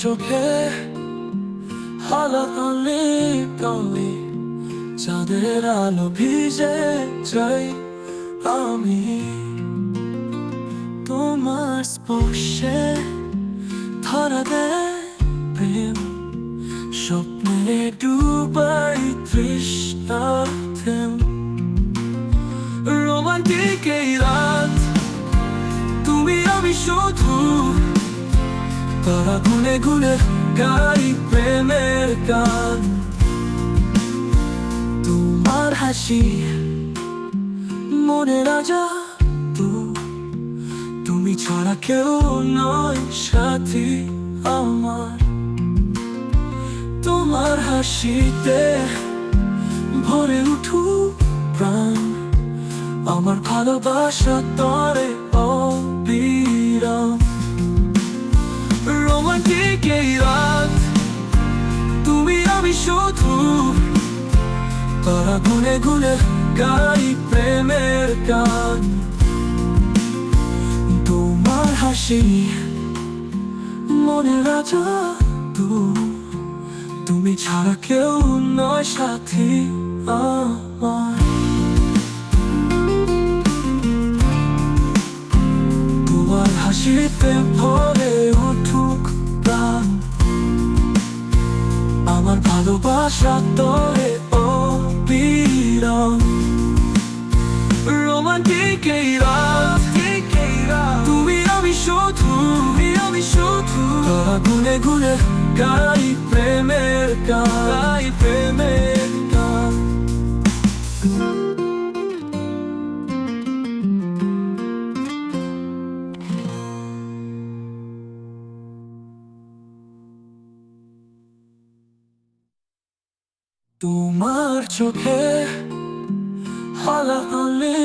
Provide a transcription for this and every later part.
চোখে হালাকালি কালি, চাঁদের আলো ভিজে যাই আমি। তোমার স্পর্শে ধরা দেয় প্রেম, স্বপ্নে ডুবাই তৃষ্ণার্থেম। রোমান্টিক এই রাত, তুমি আমি শুধু তারা গুনে গুনে গাই প্রেমের গান। তোমার হাসি, মনে রাজা তুমি ছাড়া কেউ নয় সাথী আমার। তোমার হাসিতে ভরে উঠু প্রাণ। আমার ভালোবাসা তরে শুধু তারা গুনে গুনে গাই প্রেমের গান। তোমার হাসি মনে রাজা তু, তুমি ছাড়া কেউ নয় সাথী আমার। তোমার হাসিতে ভরে ভালোবাসা তোরে ও বিরম রোমান্টিক এই রাত তুমি আমি শুধু তুমি আমি শুধু তারা গুনে গুনে গাই প্রেমের গান তোমার চোখে হালাহালি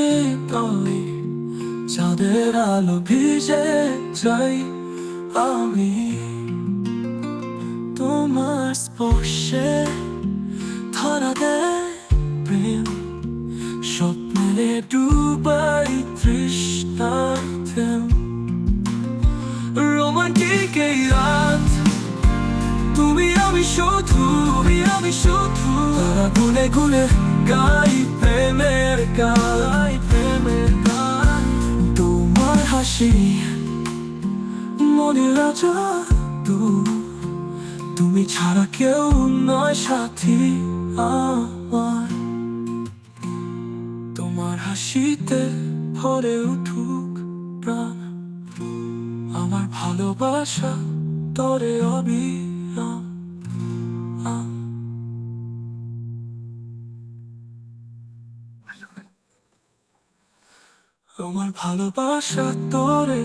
কালি চাঁদের আলো ভিজে যাই আমি। তোমার স্পর্শে ধরা দেয় প্রেম। আমি শুধু আমি শুধু। গুনে গুনে গাই প্রেমের গাই প্রেমের তোমার হাসি মনে রাজা তু। তুমি ছাড়া কেউ নয় সাথী আমার। তোমার হাসিতে ভরে উঠুক প্রাণ। আমার ভালোবাসা তরে অবিরাম। আমার ভালোবাসা তোরে